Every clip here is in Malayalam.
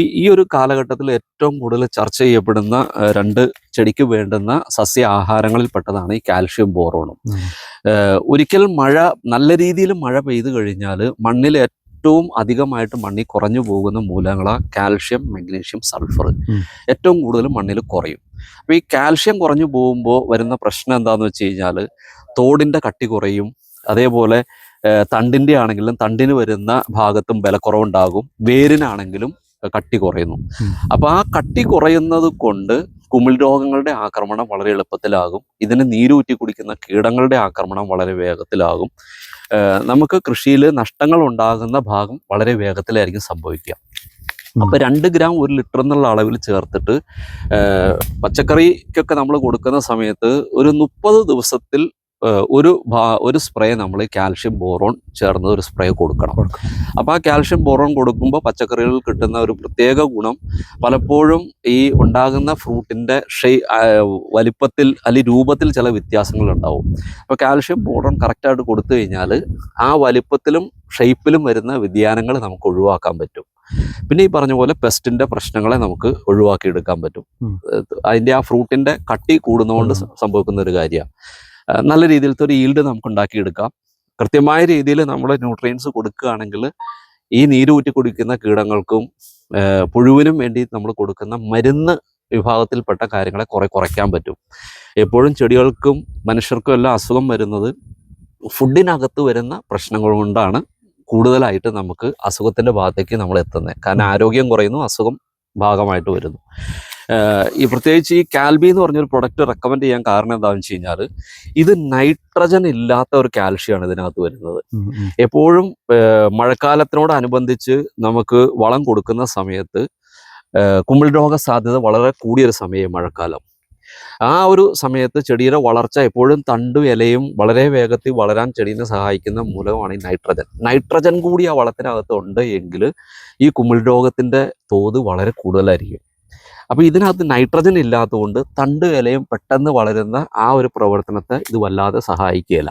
ഈ- ഒരു കാലഘട്ടത്തിൽ ഏറ്റവും കൂടുതൽ ചർച്ച ചെയ്യപ്പെടുന്ന രണ്ട് ചെടിക്ക് വേണ്ടുന്ന സസ്യ ആഹാരങ്ങളിൽ പെട്ടതാണ് ഈ കാൽഷ്യം ബോറോണും. ഒരിക്കൽ മഴ നല്ല രീതിയിൽ മഴ പെയ്തു കഴിഞ്ഞാൽ മണ്ണിൽ ഏറ്റവും അധികമായിട്ട് മണ്ണിൽ കുറഞ്ഞു പോകുന്ന മൂലങ്ങളാണ് കാൽഷ്യം മഗ്നീഷ്യം സൾഫർ. ഏറ്റവും കൂടുതൽ മണ്ണിൽ കുറയും. അപ്പോൾ ഈ കാൽഷ്യം കുറഞ്ഞു പോകുമ്പോൾ വരുന്ന പ്രശ്നം എന്താണെന്ന് വെച്ച് കഴിഞ്ഞാൽ തോടിന്റെ കട്ടി കുറയും. അതേപോലെ തണ്ടിന്റെ ആണെങ്കിലും തണ്ടിന് വരുന്ന ഭാഗത്തും ബലക്കുറവുണ്ടാകും വേരിനാണെങ്കിലും കട്ടി കുറയുന്നു. അപ്പൊ അപ്പോൾ ആ കട്ടി കുറയുന്നത് കൊണ്ട് കുമിൾ രോഗങ്ങളുടെ ആക്രമണം വളരെ എളുപ്പത്തിലാകും. ഇതിന് നീരൂറ്റി കുടിക്കുന്ന കീടങ്ങളുടെ ആക്രമണം വളരെ വേഗത്തിലാകും. നമുക്ക് കൃഷിയിൽ നഷ്ടങ്ങൾ ഉണ്ടാകുന്ന ഭാഗം വളരെ വേഗത്തിലായിരിക്കും സംഭവിക്കുക. അപ്പൊ അപ്പോൾ രണ്ട് ഗ്രാം ഒരു ലിറ്റർ എന്നുള്ള അളവിൽ ചേർത്തിട്ട് പച്ചക്കറിക്കൊക്കെ നമ്മൾ കൊടുക്കുന്ന സമയത്ത് ഒരു മുപ്പത് ദിവസത്തിൽ ഒരു ഒരു സ്പ്രേ നമ്മൾ കാൽഷ്യം ബോറോൺ ചേർന്നത് ഒരു സ്പ്രേ കൊടുക്കണം. അപ്പം അപ്പോൾ ആ കാൽഷ്യം ബോറോൺ കൊടുക്കുമ്പോൾ പച്ചക്കറികളിൽ കിട്ടുന്ന ഒരു പ്രത്യേക ഗുണം പലപ്പോഴും ഈ ഉണ്ടാകുന്ന ഫ്രൂട്ടിന്റെ ഷെയ് വലിപ്പത്തിൽ അല്ലെങ്കിൽ രൂപത്തിൽ ചില വ്യത്യാസങ്ങൾ ഉണ്ടാവും. അപ്പോൾ കാൽഷ്യം ബോറോൺ കറക്റ്റായിട്ട് കൊടുത്തു കഴിഞ്ഞാൽ ആ വലിപ്പത്തിലും ഷേപ്പിലും വരുന്ന വ്യതിയാനങ്ങൾ നമുക്ക് ഒഴിവാക്കാൻ പറ്റും. പിന്നെ ഈ പറഞ്ഞ പോലെ പെസ്റ്റിന്റെ പ്രശ്നങ്ങളെ നമുക്ക് ഒഴിവാക്കിയെടുക്കാൻ പറ്റും. അതിന്റെ ആ ഫ്രൂട്ടിന്റെ കട്ടി കൂടുന്നതുകൊണ്ട് സംഭവിക്കുന്ന ഒരു കാര്യമാണ് നല്ല രീതിയിലത്തെ ഒരു ഈൽഡ് നമുക്ക് ഉണ്ടാക്കിയെടുക്കാം കൃത്യമായ രീതിയിൽ നമ്മൾ ന്യൂട്രിയൻസ് കൊടുക്കുകയാണെങ്കിൽ ഈ നീരൂറ്റി കുടിക്കുന്ന കീടങ്ങൾക്കും പുഴുവിനും വേണ്ടി നമ്മൾ കൊടുക്കുന്ന മരുന്ന് വിഭാഗത്തിൽപ്പെട്ട കാര്യങ്ങളെ കുറെ കുറയ്ക്കാൻ പറ്റും. എപ്പോഴും ചെടികൾക്കും മനുഷ്യർക്കും എല്ലാം അസുഖം വരുന്നത് ഫുഡിനകത്ത് വരുന്ന പ്രശ്നങ്ങൾ കൊണ്ടാണ് കൂടുതലായിട്ട് നമുക്ക് അസുഖത്തിന്റെ ഭാഗത്തേക്ക് നമ്മൾ എത്തുന്നത്. കാരണം ആരോഗ്യം കുറയുന്നു അസുഖം ഭാഗമായിട്ട് വരുന്നു. ഈ പ്രത്യേകിച്ച് ഈ കാൽബി എന്ന് പറഞ്ഞൊരു പ്രൊഡക്റ്റ് റെക്കമെൻഡ് ചെയ്യാൻ കാരണം എന്താണെന്ന് വെച്ച് കഴിഞ്ഞാൽ ഇത് നൈട്രജൻ ഇല്ലാത്ത ഒരു കാൽഷ്യമാണ് ഇതിനകത്ത് വരുന്നത്. എപ്പോഴും മഴക്കാലത്തിനോടനുബന്ധിച്ച് നമുക്ക് വളം കൊടുക്കുന്ന സമയത്ത് കുമ്പിൾ കുമിൾ രോഗ സാധ്യത വളരെ കൂടിയൊരു സമയം മഴക്കാലം. ആ ഒരു സമയത്ത് ചെടിയുടെ വളർച്ച എപ്പോഴും തണ്ടും ഇലയും വളരെ വേഗത്തിൽ വളരാൻ ചെടീനെ സഹായിക്കുന്ന മൂലമാണ് ഈ നൈട്രജൻ നൈട്രജൻ കൂടി ആ വളത്തിനകത്ത് ഉണ്ട് എങ്കിൽ ഈ കുമിൾ രോഗത്തിന്റെ തോത് വളരെ കൂടുതലായിരിക്കും. അപ്പോൾ ഇതിനകത്ത് നൈട്രജൻ ഇല്ലാത്തതുകൊണ്ട് തണ്ട് ഇലയും പെട്ടെന്ന് വളരുന്ന ആ ഒരു പ്രവർത്തനത്തെ ഇത് വല്ലാതെ സഹായിക്കുകയില്ല.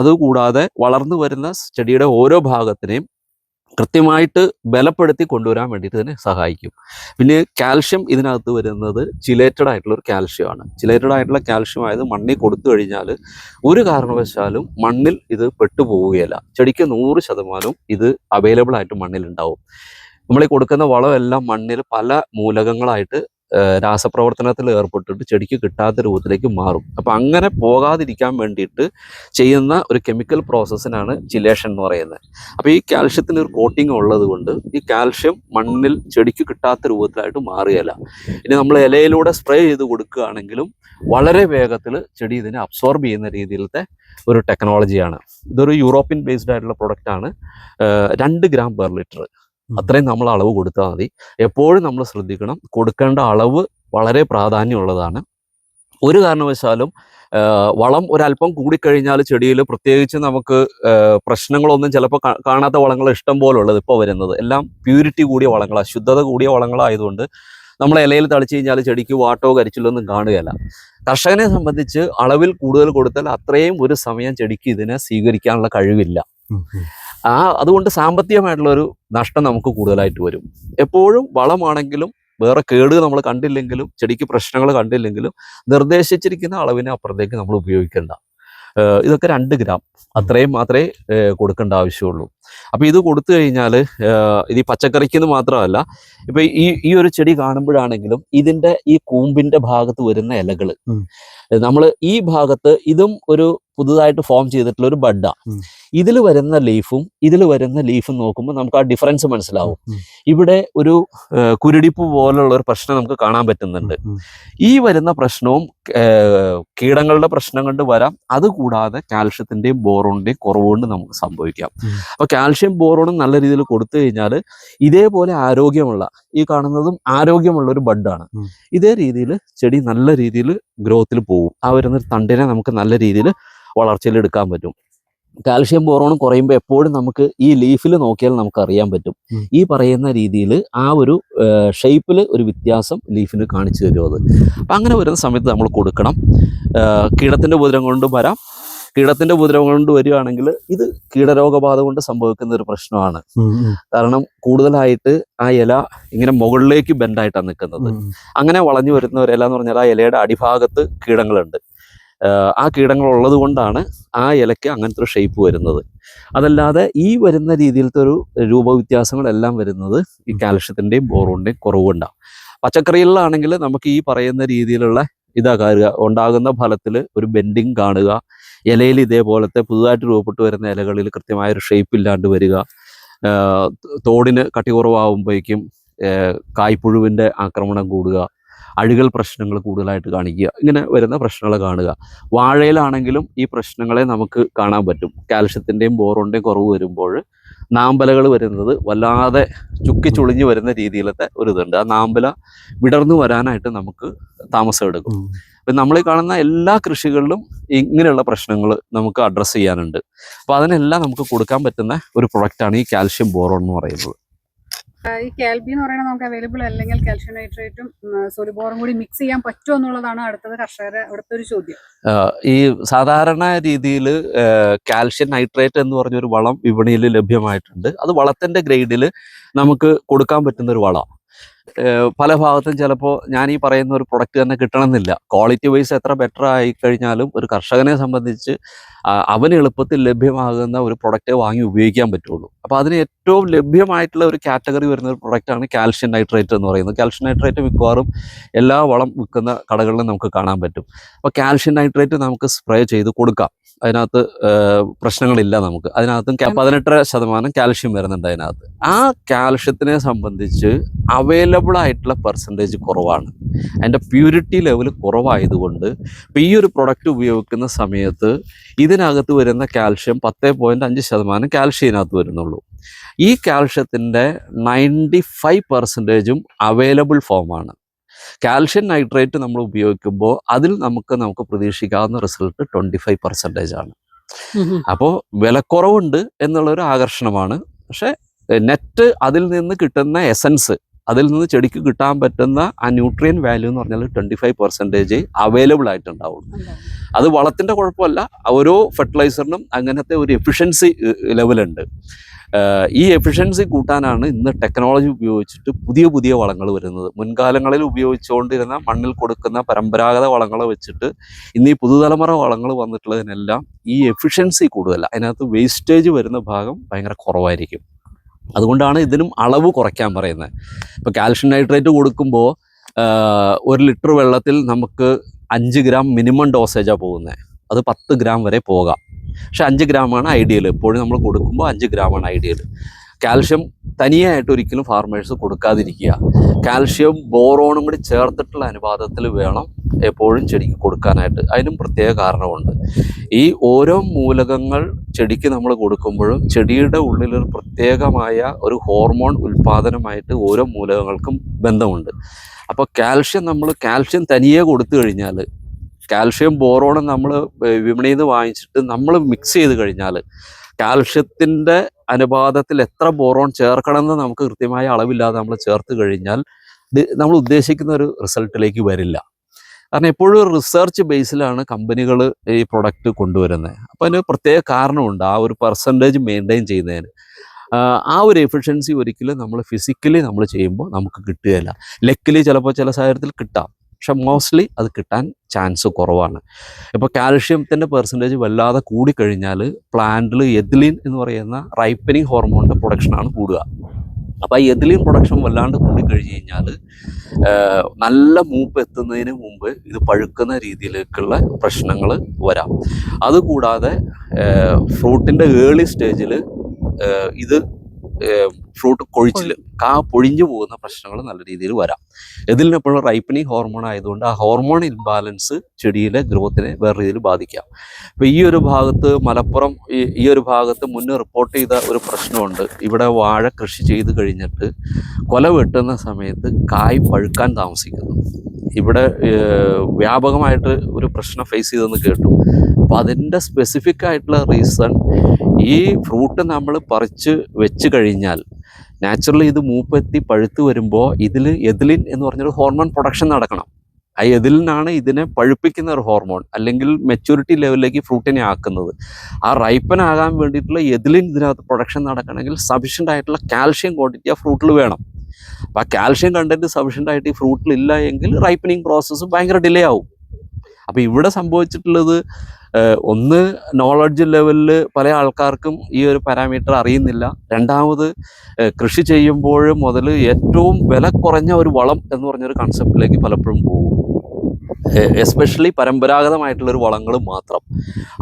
അതുകൂടാതെ വളർന്നു വരുന്ന ചെടിയുടെ ഓരോ ഭാഗത്തിനെയും കൃത്യമായിട്ട് ബലപ്പെടുത്തി കൊണ്ടുവരാൻ വേണ്ടിയിട്ട് ഇതിനെ സഹായിക്കും. പിന്നെ കാൽഷ്യം ഇതിനകത്ത് വരുന്നത് ചിലേറ്റഡ് ആയിട്ടുള്ള ഒരു കാൽഷ്യമാണ്. ചിലേറ്റഡ് ആയിട്ടുള്ള കാൽഷ്യം ആയത് മണ്ണിൽ കൊടുത്തു കഴിഞ്ഞാൽ ഒരു കാരണവശാലും മണ്ണിൽ ഇത് പെട്ടുപോവുകയില്ല. ചെടിക്ക് നൂറ് ശതമാനവും ഇത് അവൈലബിൾ ആയിട്ട് മണ്ണിൽ ഉണ്ടാവും. നമ്മൾ ഈ കൊടുക്കുന്ന വളമെല്ലാം മണ്ണിൽ പല മൂലകങ്ങളായിട്ട് രാസപ്രവർത്തനത്തിൽ ഏർപ്പെട്ടിട്ട് ചെടിക്ക് കിട്ടാത്ത രൂപത്തിലേക്ക് മാറും. അപ്പം അങ്ങനെ പോകാതിരിക്കാൻ വേണ്ടിയിട്ട് ചെയ്യുന്ന ഒരു കെമിക്കൽ പ്രോസസ്സിനാണ് ചിലേഷൻ എന്ന് പറയുന്നത്. അപ്പോൾ ഈ കാൽഷ്യത്തിന് ഒരു കോട്ടിങ് ഉള്ളത് കൊണ്ട് ഈ കാൽഷ്യം മണ്ണിൽ ചെടിക്ക് കിട്ടാത്ത രൂപത്തിലായിട്ട് മാറുകയില്ല. ഇനി നമ്മൾ ഇലയിലൂടെ സ്പ്രേ ചെയ്ത് കൊടുക്കുകയാണെങ്കിലും വളരെ വേഗത്തിൽ ചെടി ഇതിനെ അബ്സോർബ് ചെയ്യുന്ന രീതിയിലത്തെ ഒരു ടെക്നോളജിയാണ്. ഇതൊരു യൂറോപ്യൻ ബേസ്ഡ് ആയിട്ടുള്ള പ്രൊഡക്റ്റാണ്. രണ്ട് ഗ്രാം പെർ ലിറ്റർ. അത്രയും നമ്മൾ അളവ് കൊടുത്താൽ മതി. എപ്പോഴും നമ്മൾ ശ്രദ്ധിക്കണം. കൊടുക്കേണ്ട അളവ് വളരെ പ്രാധാന്യമുള്ളതാണ്. ഒരു കാരണവശാലും വളം ഒരല്പം കൂടിക്കഴിഞ്ഞാൽ ചെടിയിൽ പ്രത്യേകിച്ച് നമുക്ക് പ്രശ്നങ്ങളൊന്നും ചിലപ്പോൾ കാണാത്ത വളങ്ങൾ ഇഷ്ടം പോലെ ഉള്ളത് ഇപ്പോൾ വരുന്നത്. എല്ലാം പ്യൂരിറ്റി കൂടിയ വളങ്ങളാണ് ശുദ്ധത കൂടിയ വളങ്ങളായതുകൊണ്ട് നമ്മൾ ഇലയിൽ തളിച്ചു കഴിഞ്ഞാൽ ചെടിക്ക് വാട്ടോ കരിച്ചിലോ ഒന്നും കാണുകയില്ല. കർഷകനെ സംബന്ധിച്ച് അളവിൽ കൂടുതൽ കൊടുത്താൽ അത്രയും ഒരു സമയം ചെടിക്ക് ഇതിനെ സ്വീകരിക്കാനുള്ള കഴിവില്ല. ആ അതുകൊണ്ട് സാമ്പത്തികമായിട്ടുള്ളൊരു നഷ്ടം നമുക്ക് കൂടുതലായിട്ട് വരും. എപ്പോഴും വളമാണെങ്കിലും വേറെ കേട് നമ്മൾ കണ്ടില്ലെങ്കിലും ചെടിക്ക് പ്രശ്നങ്ങൾ കണ്ടില്ലെങ്കിലും നിർദ്ദേശിച്ചിരിക്കുന്ന അളവിന് അപ്പുറത്തേക്ക് നമ്മൾ ഉപയോഗിക്കേണ്ട. ഇതൊക്കെ രണ്ട് ഗ്രാം. അത്രയും മാത്രമേ കൊടുക്കേണ്ട ആവശ്യമുള്ളൂ. അപ്പോൾ ഇത് കൊടുത്തു കഴിഞ്ഞാൽ ഇത് ഈ പച്ചക്കറിക്ക് മാത്രമല്ല ഇപ്പം ഈ ഈ ഒരു ചെടി കാണുമ്പോഴാണെങ്കിലും ഇതിന്റെ ഈ കൂമ്പിന്റെ ഭാഗത്ത് വരുന്ന ഇലകൾ നമ്മൾ ഈ ഭാഗത്ത് ഇതും ഒരു പുതുതായിട്ട് ഫോം ചെയ്തിട്ടുള്ള ഒരു ബഡ് ഉം. ഇതിൽ വരുന്ന ലീഫും ഇതിൽ വരുന്ന ലീഫും നോക്കുമ്പോൾ നമുക്ക് ആ ഡിഫറൻസ് മനസ്സിലാവും. ഇവിടെ ഒരു കുരുടിപ്പ് പോലുള്ള ഒരു പ്രശ്നം നമുക്ക് കാണാൻ പറ്റുന്നുണ്ട്. ഈ വരുന്ന പ്രശ്നവും കീടങ്ങളുടെ പ്രശ്നം കൊണ്ട് വരാം. അതുകൂടാതെ കാൽഷ്യത്തിന്റെയും ബോറോണിന്റെയും കുറവുകൊണ്ട് നമുക്ക് സംഭവിക്കാം. അപ്പൊ കാൽഷ്യം ബോറോണും നല്ല രീതിയിൽ കൊടുത്തു കഴിഞ്ഞാൽ ഇതേപോലെ ആരോഗ്യമുള്ള ഈ കാണുന്നതും ആരോഗ്യമുള്ള ഒരു ബഡാണ് ആണ് ഇതേ രീതിയിൽ ചെടി നല്ല രീതിയിൽ ഗ്രോത്തിൽ പോകും ആ വരുന്ന തണ്ടിനെ നമുക്ക് നല്ല രീതിയിൽ വളർച്ചയിൽ എടുക്കാൻ പറ്റും. കാൽഷ്യം ബോറോണും കുറയുമ്പോൾ എപ്പോഴും നമുക്ക് ഈ ലീഫിൽ നോക്കിയാൽ നമുക്ക് അറിയാൻ പറ്റും. ഈ പറയുന്ന രീതിയിൽ ആ ഒരു ഷേപ്പിൽ ഒരു വ്യത്യാസം ലീഫിന് കാണിച്ചു തരും അത്? അപ്പം അങ്ങനെ വരുന്ന സമയത്ത് നമ്മൾ കൊടുക്കണം. കീടത്തിന്റെ ഉപദ്രവം കൊണ്ടും വരാം. കീടത്തിന്റെ ഉപദ്രവം കൊണ്ട് വരികയാണെങ്കിൽ ഇത് കീടരോഗബാധ കൊണ്ട് സംഭവിക്കുന്ന ഒരു പ്രശ്നമാണ്. കാരണം കൂടുതലായിട്ട് ആ ഇല ഇങ്ങനെ മുകളിലേക്ക് ബെൻഡായിട്ടാണ് നിൽക്കുന്നത്. അങ്ങനെ വളഞ്ഞു വരുന്ന ഒരു ഇല എന്ന് പറഞ്ഞാൽ ആ ഇലയുടെ അടിഭാഗത്ത് കീടങ്ങളുണ്ട്. ആ കീടങ്ങൾ ഉള്ളത് കൊണ്ടാണ് ആ ഇലയ്ക്ക് അങ്ങനത്തെ ഒരു ഷേപ്പ് വരുന്നത്. അതല്ലാതെ ഈ വരുന്ന രീതിയിലത്തെ ഒരു രൂപവ്യത്യാസങ്ങളെല്ലാം വരുന്നത് ഈ കാൽഷ്യത്തിന്റെയും ബോറോണിന്റെയും കുറവുണ്ടാവും പച്ചക്കറികളിലാണെങ്കിൽ നമുക്ക് ഈ പറയുന്ന രീതിയിലുള്ള ഇതാ കാണുക ഉണ്ടാകുന്ന ഫലത്തിൽ ഒരു ബെൻഡിങ് കാണുക ഇലയിൽ ഇതേപോലത്തെ പുതുതായിട്ട് രൂപപ്പെട്ട് വരുന്ന ഇലകളിൽ കൃത്യമായ ഒരു ഷേപ്പ് ഇല്ലാണ്ട് വരിക തോടിന് കട്ടി കുറവാകുമ്പോഴേക്കും കായ്പുഴുവിന്റെ ആക്രമണം കൂടുക അഴുകൽ പ്രശ്നങ്ങൾ കൂടുതലായിട്ട് കാണിക്കുക. ഇങ്ങനെ വരുന്ന പ്രശ്നങ്ങൾ കാണുക. വാഴയിലാണെങ്കിലും ഈ പ്രശ്നങ്ങളെ നമുക്ക് കാണാൻ പറ്റും. കാൽഷ്യത്തിന്റെയും ബോറോണിന്റെയും കുറവ് വരുമ്പോൾ നാമ്പലകൾ വരുന്നത് വല്ലാതെ ചുക്കി ചുളിഞ്ഞു വരുന്ന രീതിയിലത്തെ ഒരു ഇതുണ്ട്. ആ നാമ്പല വിടർന്നു വരാനായിട്ട് നമുക്ക് താമസം എടുക്കും. അപ്പം നമ്മൾ കാണുന്ന എല്ലാ കൃഷികളിലും ഇങ്ങനെയുള്ള പ്രശ്നങ്ങൾ നമുക്ക് അഡ്രസ്സ് ചെയ്യാനുണ്ട്. അപ്പോൾ അതിനെല്ലാം നമുക്ക് കൊടുക്കാൻ പറ്റുന്ന ഒരു പ്രൊഡക്റ്റാണ് ഈ കാൽഷ്യം ബോറോൺ എന്ന് പറയുന്നത്. ഈ കാൽബി എന്ന് പറയുന്നത് നമുക്ക് അവൈലബിൾ അല്ലെങ്കിൽ കാൽഷ്യം നൈട്രേറ്റും സൊലിബോറും കൂടി മിക്സ് ചെയ്യാൻ പറ്റുമോ എന്നുള്ളതാണ് അടുത്തത് കർഷകരെ അവിടുത്തെ ഒരു ചോദ്യം. ഈ സാധാരണ രീതിയിൽ കാൽഷ്യം നൈട്രേറ്റ് എന്ന് പറഞ്ഞൊരു വളം വിപണിയിൽ ലഭ്യമായിട്ടുണ്ട്. അത് വളത്തിന്റെ ഗ്രേഡിൽ നമുക്ക് കൊടുക്കാൻ പറ്റുന്ന ഒരു വളമാണ്. പല ഭാഗത്തും ചിലപ്പോൾ ഞാൻ ഈ പറയുന്ന ഒരു പ്രൊഡക്റ്റ് തന്നെ കിട്ടണമെന്നില്ല. ക്വാളിറ്റി വൈസ് എത്ര ബെറ്റർ ആയി കഴിഞ്ഞാലും ഒരു കർഷകനെ സംബന്ധിച്ച് അവന് എളുപ്പത്തിൽ ലഭ്യമാകുന്ന ഒരു പ്രൊഡക്റ്റേ വാങ്ങി ഉപയോഗിക്കാൻ പറ്റുള്ളൂ. അപ്പോൾ അതിന് ഏറ്റവും ലഭ്യമായിട്ടുള്ള ഒരു കാറ്റഗറി വരുന്ന ഒരു പ്രൊഡക്റ്റാണ് കാൽഷ്യം നൈട്രേറ്റ് എന്ന് പറയുന്നത്. കാൽഷ്യം നൈട്രേറ്റ് മിക്കവാറും എല്ലാ വളം വിൽക്കുന്ന കടകളിലും നമുക്ക് കാണാൻ പറ്റും. അപ്പോൾ കാൽഷ്യം നൈട്രേറ്റ് നമുക്ക് സ്പ്രേ ചെയ്ത് കൊടുക്കാം. അതിനകത്ത് പ്രശ്നങ്ങളില്ല നമുക്ക്. അതിനകത്തും പതിനെട്ടര ശതമാനം കാൽഷ്യം വരുന്നുണ്ട് അതിനകത്ത്. ആ കാൽഷ്യത്തിനെ സംബന്ധിച്ച് അവൈലബിൾ ആയിട്ടുള്ള പെർസെന്റേജ് കുറവാണ്. അതിന്റെ പ്യൂരിറ്റി ലെവൽ കുറവായതുകൊണ്ട് ഇപ്പോൾ ഈ ഒരു പ്രൊഡക്റ്റ് ഉപയോഗിക്കുന്ന സമയത്ത് ഇതിനകത്ത് വരുന്ന കാൽഷ്യം പത്ത് പോയിന്റ് അഞ്ച് ശതമാനം കാൽഷ്യത്തിനകത്ത് വരുന്നുള്ളൂ. ഈ കാൽഷ്യത്തിന്റെ നയന്റി ഫൈവ് പെർസെന്റേജും അവൈലബിൾ ഫോമാണ് കാൽഷ്യം നൈട്രേറ്റ് നമ്മൾ ഉപയോഗിക്കുമ്പോൾ അതിൽ നമുക്ക് നമുക്ക് പ്രതീക്ഷിക്കാവുന്ന റിസൾട്ട് ട്വന്റി ഫൈവ് പെർസെന്റേജ് ആണ് അപ്പോൾ വിലക്കുറവുണ്ട് എന്നുള്ളൊരു ആകർഷണമാണ്. പക്ഷേ നെറ്റ് അതിൽ നിന്ന് കിട്ടുന്ന എസൻസ് അതിൽ നിന്ന് ചെടിക്ക് കിട്ടാൻ പറ്റുന്ന ആ ന്യൂട്രിയൻ വാല്യൂ എന്ന് പറഞ്ഞാൽ ട്വന്റി ഫൈവ് പെർസെന്റേജ് അവൈലബിൾ ആയിട്ടുണ്ടാവുള്ളൂ അത് വളത്തിന്റെ കുഴപ്പമല്ല ഓരോ ഫെർട്ടിലൈസറിനും അങ്ങനത്തെ ഒരു എഫിഷ്യൻസി ലെവലുണ്ട് ഈ എഫിഷ്യൻസി കൂട്ടാനാണ് ഇന്ന് ടെക്നോളജി ഉപയോഗിച്ചിട്ട് പുതിയ പുതിയ വളങ്ങൾ വരുന്നത്. മുൻകാലങ്ങളിൽ ഉപയോഗിച്ചുകൊണ്ടിരുന്ന മണ്ണിൽ കൊടുക്കുന്ന പരമ്പരാഗത വളങ്ങൾ വെച്ചിട്ട് ഇന്ന് ഈ പുതുതലമുറ വളങ്ങൾ വന്നിട്ടുള്ളതിനെല്ലാം ഈ എഫിഷ്യൻസി കൂടുതലാണ് അതിനകത്ത് വേസ്റ്റേജ് വരുന്ന ഭാഗം ഭയങ്കര കുറവായിരിക്കും. അതുകൊണ്ടാണ് ഇതിനും അളവ് കുറയ്ക്കാൻ പറയുന്നത്. ഇപ്പോൾ കാൽഷ്യം നൈട്രേറ്റ് കൊടുക്കുമ്പോൾ ഒരു ലിറ്റർ വെള്ളത്തിൽ നമുക്ക് അഞ്ച് ഗ്രാം മിനിമം ഡോസേജാണ് പോകുന്നത് അത് പത്ത് ഗ്രാം വരെ പോകാം. പക്ഷെ അഞ്ച് ഗ്രാമാണ് ഐഡിയൽ എപ്പോഴും നമ്മൾ കൊടുക്കുമ്പോൾ അഞ്ച് ഗ്രാമാണ് ഐഡിയൽ കാൽഷ്യം തനിയായിട്ട് ഒരിക്കലും ഫാർമേഴ്സ് കൊടുക്കാതിരിക്കുക. കാൽഷ്യം ബോറോണും കൂടി ചേർത്തിട്ടുള്ള അനുപാതത്തിൽ വേണം എപ്പോഴും ചെടിക്ക് കൊടുക്കാനായിട്ട്. അതിനും പ്രത്യേക കാരണമുണ്ട്. ഈ ഓരോ മൂലകങ്ങൾ ചെടിക്ക് നമ്മൾ കൊടുക്കുമ്പോഴും ചെടിയുടെ ഉള്ളിലൊരു പ്രത്യേകമായ ഒരു ഹോർമോൺ ഉൽപ്പാദനമായിട്ട് ഓരോ മൂലകങ്ങൾക്കും ബന്ധമുണ്ട്. അപ്പോൾ കാൽഷ്യം നമ്മൾ കാൽഷ്യം തനിയെ കൊടുത്തു കഴിഞ്ഞാൽ കാൽഷ്യം ബോറോണും നമ്മൾ വിപണിയിൽ നിന്ന് വാങ്ങിച്ചിട്ട് നമ്മൾ മിക്സ് ചെയ്ത് കഴിഞ്ഞാൽ കാൽഷ്യത്തിന്റെ അനുപാതത്തിൽ എത്ര ബോറോൺ ചേർക്കണമെന്ന് നമുക്ക് കൃത്യമായ അളവില്ലാതെ നമ്മൾ ചേർത്ത് കഴിഞ്ഞാൽ നമ്മൾ ഉദ്ദേശിക്കുന്ന ഒരു റിസൾട്ടിലേക്ക് വരില്ല. കാരണം എപ്പോഴും റിസർച്ച് ബേസിലാണ് കമ്പനികൾ ഈ പ്രൊഡക്റ്റ് കൊണ്ടുവരുന്നത്. അപ്പോൾ അതിന് പ്രത്യേക കാരണമുണ്ട്. ആ ഒരു പെർസെന്റേജ് മെയിന്റെയിൻ ചെയ്യുന്നതിന്. ആ ഒരു എഫിഷ്യൻസി ഒരിക്കലും നമ്മൾ ഫിസിക്കലി നമ്മൾ ചെയ്യുമ്പോൾ നമുക്ക് കിട്ടുകയില്ല. ലക്കിലി ചിലപ്പോൾ ചില സാഹചര്യത്തിൽ കിട്ടാം. പക്ഷെ മോസ്റ്റ്ലി അത് കിട്ടാൻ ചാൻസ് കുറവാണ്. ഇപ്പോൾ കാൽഷ്യത്തിന്റെ പെർസെന്റേജ് വല്ലാതെ കൂടിക്കഴിഞ്ഞാൽ പ്ലാന്റിൽ എഥിലിൻ എന്ന് പറയുന്ന റൈപ്പനിങ് ഹോർമോണിന്റെ പ്രൊഡക്ഷനാണ് കൂടുക. അപ്പോൾ ആ എഥിലിൻ പ്രൊഡക്ഷൻ വല്ലാണ്ട് കൂടിക്കഴിഞ്ഞ് കഴിഞ്ഞാൽ നല്ല മൂപ്പ് എത്തുന്നതിന് മുമ്പ് ഇത് പഴുക്കുന്ന രീതിയിലേക്കുള്ള പ്രശ്നങ്ങൾ വരാം. അതുകൂടാതെ ഫ്രൂട്ടിന്റെ ഏർലി സ്റ്റേജിൽ ഇത് ഫ്രൂട്ട് കൊഴിച്ചിൽ കാ പൊഴിഞ്ഞു പോകുന്ന പ്രശ്നങ്ങൾ നല്ല രീതിയിൽ വരാം. ഇതിലിനെപ്പോഴും റൈപ്പനിങ് ഹോർമോൺ ആയതുകൊണ്ട് ആ ഹോർമോൺ ഇംബാലൻസ് ചെടിയിലെ ഗ്രോത്തിനെ വേറെ രീതിയിൽ ബാധിക്കാം. അപ്പോൾ ഈ ഒരു ഭാഗത്ത് മലപ്പുറം ഈ ഈ ഒരു ഭാഗത്ത് മുന്നേ റിപ്പോർട്ട് ചെയ്ത ഒരു പ്രശ്നമുണ്ട്. ഇവിടെ വാഴ കൃഷി ചെയ്ത് കഴിഞ്ഞിട്ട് കൊല വെട്ടുന്ന സമയത്ത് കായ് പഴുക്കാൻ താമസിക്കുന്നു. ഇവിടെ വ്യാപകമായിട്ട് ഒരു പ്രശ്നം ഫേസ് ചെയ്തെന്ന് കേട്ടു. അപ്പോൾ അതിന്റെ സ്പെസിഫിക് ആയിട്ടുള്ള റീസൺ ഈ ഫ്രൂട്ട് നമ്മൾ പറിച്ച് വെച്ച് കഴിഞ്ഞാൽ നാച്ചുറലി ഇത് മൂപ്പെത്തി പഴുത്ത് വരുമ്പോൾ ഇതിൽ എതിലിൻ എന്ന് പറഞ്ഞൊരു ഹോർമോൺ പ്രൊഡക്ഷൻ നടക്കണം. ആ എതിലിനാണ് ഇതിനെ പഴുപ്പിക്കുന്ന ഒരു ഹോർമോൺ അല്ലെങ്കിൽ മെച്യൂരിറ്റി ലെവലിലേക്ക് ഫ്രൂട്ടിനെ ആക്കുന്നത്. ആ റൈപ്പൻ ആകാൻ വേണ്ടിയിട്ടുള്ള എതിലിൻ ഇതിനകത്ത് പ്രൊഡക്ഷൻ നടക്കണമെങ്കിൽ സഫീഷ്യന്റ് ആയിട്ടുള്ള കാൽഷ്യം ക്വാണ്ടിറ്റി ആ ഫ്രൂട്ടിൽ വേണം. അപ്പോൾ ആ കാൽഷ്യം കണ്ടന്റ് സഫീഷ്യന്റ് ആയിട്ട് ഈ ഫ്രൂട്ടിൽ ഇല്ല എങ്കിൽ റൈപ്പനിങ് പ്രോസസ്സ് ഭയങ്കര ഡിലേ ആവും. അപ്പോൾ ഇവിടെ സംഭവിച്ചിട്ടുള്ളത് ഒന്ന് നോളജ് ലെവലിൽ പല ആൾക്കാർക്കും ഈ ഒരു പാരാമീറ്റർ അറിയുന്നില്ല. രണ്ടാമത് കൃഷി ചെയ്യുമ്പോൾ മുതൽ ഏറ്റവും വില കുറഞ്ഞ ഒരു വളം എന്ന് പറഞ്ഞൊരു കൺസെപ്റ്റിലേക്ക് പലപ്പോഴും പോകും. എസ്പെഷ്യലി പരമ്പരാഗതമായിട്ടുള്ളൊരു വളങ്ങൾ മാത്രം.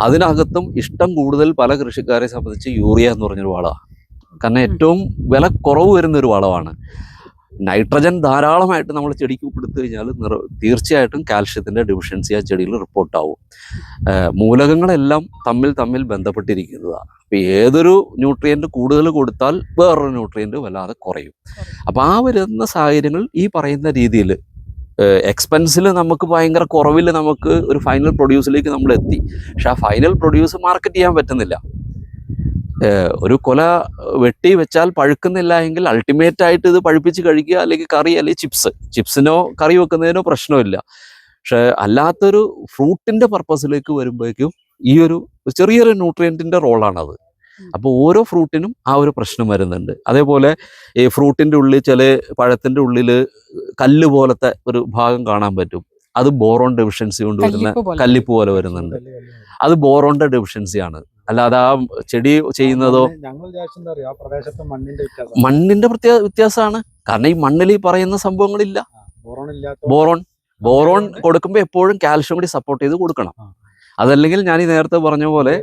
അതിനകത്തും ഇഷ്ടം കൂടുതൽ പല കൃഷിക്കാരെ സംബന്ധിച്ച് യൂറിയ എന്ന് പറഞ്ഞൊരു വളമാണ് കാരണം ഏറ്റവും വില കുറവ് വരുന്നൊരു വളമാണ്. നൈട്രജൻ ധാരാളമായിട്ട് നമ്മൾ ചെടിക്ക് കൊടുത്തു കഴിഞ്ഞാൽ നിറ തീർച്ചയായിട്ടും കാൽഷ്യത്തിന്റെ ഡിഫിഷ്യൻസി ആ ചെടിയിൽ റിപ്പോർട്ടാവും മൂലകങ്ങളെല്ലാം തമ്മിൽ തമ്മിൽ ബന്ധപ്പെട്ടിരിക്കുന്നതാണ് അപ്പോൾ ഏതൊരു ന്യൂട്രിയന്റ് കൂടുതൽ കൊടുത്താൽ വേറൊരു ന്യൂട്രിയന്റ് വല്ലാതെ കുറയും. അപ്പോൾ ആ വരുന്ന സാഹചര്യങ്ങൾ ഈ പറയുന്ന രീതിയിൽ എക്സ്പെൻസിൽ നമുക്ക് ഭയങ്കര കുറവിൽ നമുക്ക് ഒരു ഫൈനൽ പ്രൊഡ്യൂസിലേക്ക് നമ്മൾ എത്തി. പക്ഷെ ആ ഫൈനൽ പ്രൊഡ്യൂസ് മാർക്കറ്റ് ചെയ്യാൻ പറ്റുന്നില്ല. ഒരു കൊല വെട്ടി വെച്ചാൽ പഴുക്കുന്നില്ല എങ്കിൽ അൾട്ടിമേറ്റ് ആയിട്ട് ഇത് പഴുപ്പിച്ച് കഴിക്കുക അല്ലെങ്കിൽ കറി അല്ലെങ്കിൽ ചിപ്സ് ചിപ്സിനോ കറി വെക്കുന്നതിനോ പ്രശ്നമില്ല. പക്ഷെ അല്ലാത്തൊരു ഫ്രൂട്ടിന്റെ പർപ്പസിലേക്ക് വരുമ്പോഴേക്കും ഈ ഒരു ചെറിയൊരു ന്യൂട്രിയന്റിന്റെ റോളാണത് അപ്പോൾ ഓരോ ഫ്രൂട്ടിനും ആ ഒരു പ്രശ്നം വരുന്നുണ്ട്. അതേപോലെ ഈ ഫ്രൂട്ടിന്റെ ഉള്ളിൽ ചില പഴത്തിന്റെ ഉള്ളിൽ കല്ല് പോലത്തെ ഒരു ഭാഗം കാണാൻ പറ്റും. അത് ബോറോൺ ഡെഫിഷ്യൻസി കൊണ്ട് വരുന്ന കല്ലിപ്പ് പോലെ. വരുന്നുണ്ട്. അത് ബോറോണിന്റെ ഡെഫിഷ്യൻസിയാണ് അല്ലാതെ ആ ചെടി ചെയ്യുന്നതോ മണ്ണിന്റെ പ്രത്യേക വ്യത്യാസമാണ്. കാരണം ഈ മണ്ണിൽ ഈ പറയുന്ന സംഭവങ്ങളില്ല. ബോറോൺ ബോറോൺ കൊടുക്കുമ്പോൾ എപ്പോഴും കാൽഷ്യം കൂടി സപ്പോർട്ട് ചെയ്ത് കൊടുക്കണം. അതല്ലെങ്കിൽ ഞാൻ ഈ നേരത്തെ പറഞ്ഞ പോലെ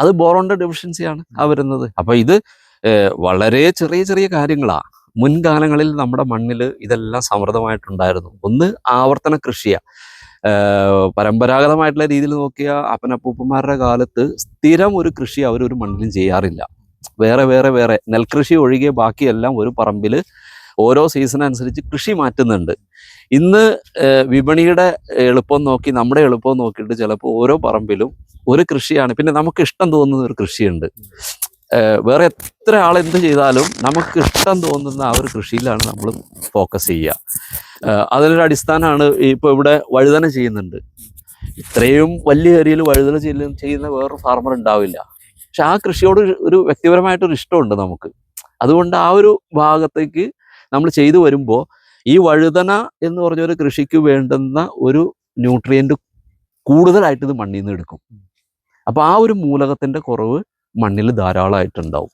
അത് ബോറോണിന്റെ ഡെഫിഷ്യൻസിയാണ് ആ വരുന്നത്. അപ്പൊ ഇത് വളരെ ചെറിയ ചെറിയ കാര്യങ്ങളാ. മുൻകാലങ്ങളിൽ നമ്മുടെ മണ്ണിൽ ഇതെല്ലാം സമൃദ്ധമായിട്ടുണ്ടായിരുന്നു. ഒന്ന് ആവർത്തന കൃഷിയാ. ഏഹ്, പരമ്പരാഗതമായിട്ടുള്ള രീതിയിൽ നോക്കിയ അപ്പനപ്പൂപ്പന്മാരുടെ കാലത്ത് സ്ഥിരം ഒരു കൃഷി അവർ ഒരു മണ്ണിലും ചെയ്യാറില്ല. വേറെ വേറെ വേറെ നെൽകൃഷി ഒഴികെ ബാക്കിയെല്ലാം ഒരു പറമ്പിൽ ഓരോ സീസൺ അനുസരിച്ച് കൃഷി മാറ്റുന്നുണ്ട്. ഇന്ന് വിപണിയുടെ എളുപ്പം നോക്കി നമ്മുടെ എളുപ്പം നോക്കിയിട്ട് ചിലപ്പോൾ ഓരോ പറമ്പിലും ഒരു കൃഷിയാണ്. പിന്നെ നമുക്ക് ഇഷ്ടം തോന്നുന്ന ഒരു കൃഷിയുണ്ട്. വേറെ എത്ര ആൾ എന്ത് ചെയ്താലും നമുക്ക് ഇഷ്ടം തോന്നുന്ന ആ ഒരു കൃഷിയിലാണ് നമ്മൾ ഫോക്കസ് ചെയ്യുക. അതിനൊരു അടിസ്ഥാനമാണ് ഇപ്പോൾ ഇവിടെ വഴുതന ചെയ്യുന്നുണ്ട്. ഇത്രയും വലിയ ഏരിയയിൽ വഴുതന ചെയ്യുന്ന വേറൊരു ഫാർമർ ഉണ്ടാവില്ല. പക്ഷെ ആ കൃഷിയോട് ഒരു- വ്യക്തിപരമായിട്ടൊരു ഇഷ്ടമുണ്ട് നമുക്ക്. അതുകൊണ്ട് ആ ഒരു ഭാഗത്തേക്ക് നമ്മൾ ചെയ്തു വരുമ്പോൾ ഈ വഴുതന എന്ന് പറഞ്ഞ ഒരു കൃഷിക്ക് വേണ്ടുന്ന ഒരു ന്യൂട്രിയന്റ് കൂടുതലായിട്ട് ഇത് മണ്ണിൽ നിന്ന് എടുക്കും. അപ്പോൾ ആ ഒരു മൂലകത്തിന്റെ കുറവ് മണ്ണിൽ ധാരാളമായിട്ടുണ്ടാവും.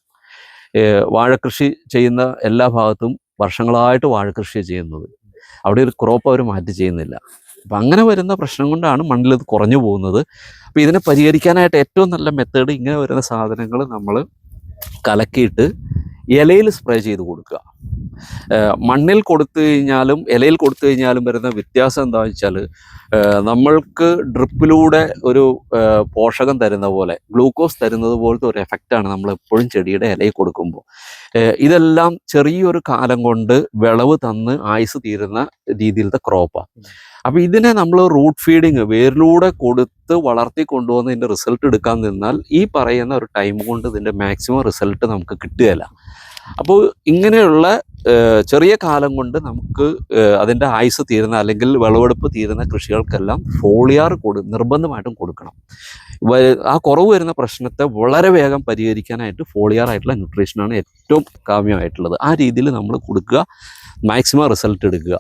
വാഴക്കൃഷി ചെയ്യുന്ന എല്ലാ ഭാഗത്തും വർഷങ്ങളായിട്ട് വാഴക്കൃഷി ചെയ്യുന്നത്. അവിടെ ഒരു ക്രോപ്പ് അവർ മാറ്റി ചെയ്യുന്നില്ല. അപ്പം അങ്ങനെ വരുന്ന പ്രശ്നം കൊണ്ടാണ് മണ്ണിൽ ഇത് കുറഞ്ഞു പോകുന്നത്. അപ്പോൾ ഇതിനെ പരിഹരിക്കാനായിട്ട് ഏറ്റവും നല്ല മെത്തേഡ് ഇങ്ങനെ വരുന്ന സാധനങ്ങൾ നമ്മൾ കലക്കിയിട്ട് ഇലയിൽ സ്പ്രേ ചെയ്ത് കൊടുക്കുക. മണ്ണിൽ കൊടുത്തു കഴിഞ്ഞാലും ഇലയിൽ കൊടുത്തു കഴിഞ്ഞാലും വരുന്ന വ്യത്യാസം എന്താണെന്ന് വെച്ചാൽ നമ്മൾക്ക് ഡ്രിപ്പിലൂടെ ഒരു പോഷകം തരുന്ന പോലെ ഗ്ലൂക്കോസ് തരുന്നത് പോലത്തെ ഒരു എഫക്റ്റാണ് നമ്മൾ എപ്പോഴും ചെടിയുടെ ഇലയിൽ കൊടുക്കുമ്പോൾ. ഇതെല്ലാം ചെറിയൊരു കാലം കൊണ്ട് വിളവ് തന്ന് ആയുസ് തീരുന്ന രീതിയിലത്തെ ക്രോപ്പാണ് അപ്പോൾ ഇതിനെ നമ്മൾ റൂട്ട് ഫീഡിങ് വേരിലൂടെ കൊടുത്ത് വളർത്തി കൊണ്ടുവന്ന് ഇതിന്റെ റിസൾട്ട് എടുക്കാൻ നിന്നാൽ ഈ പറയുന്ന ഒരു ടൈം കൊണ്ട് ഇതിന്റെ മാക്സിമം റിസൾട്ട് നമുക്ക് കിട്ടുകയില്ല. അപ്പോൾ ഇങ്ങനെയുള്ള ചെറിയ കാലം കൊണ്ട് നമുക്ക് അതിന്റെ ആയുസ് തീരുന്ന അല്ലെങ്കിൽ വിളവെടുപ്പ് തീരുന്ന കൃഷികൾക്കെല്ലാം ഫോളിയാർ കൊടു നിർബന്ധമായിട്ടും കൊടുക്കണം. ആ കുറവ് വരുന്ന പ്രശ്നത്തെ വളരെ വേഗം പരിഹരിക്കാനായിട്ട് ഫോളിയാർ ആയിട്ടുള്ള ന്യൂട്രീഷനാണ് ഏറ്റവും കാമ്യമായിട്ടുള്ളത്. ആ രീതിയിൽ നമ്മൾ കൊടുക്കുക മാക്സിമം റിസൾട്ട് എടുക്കുക.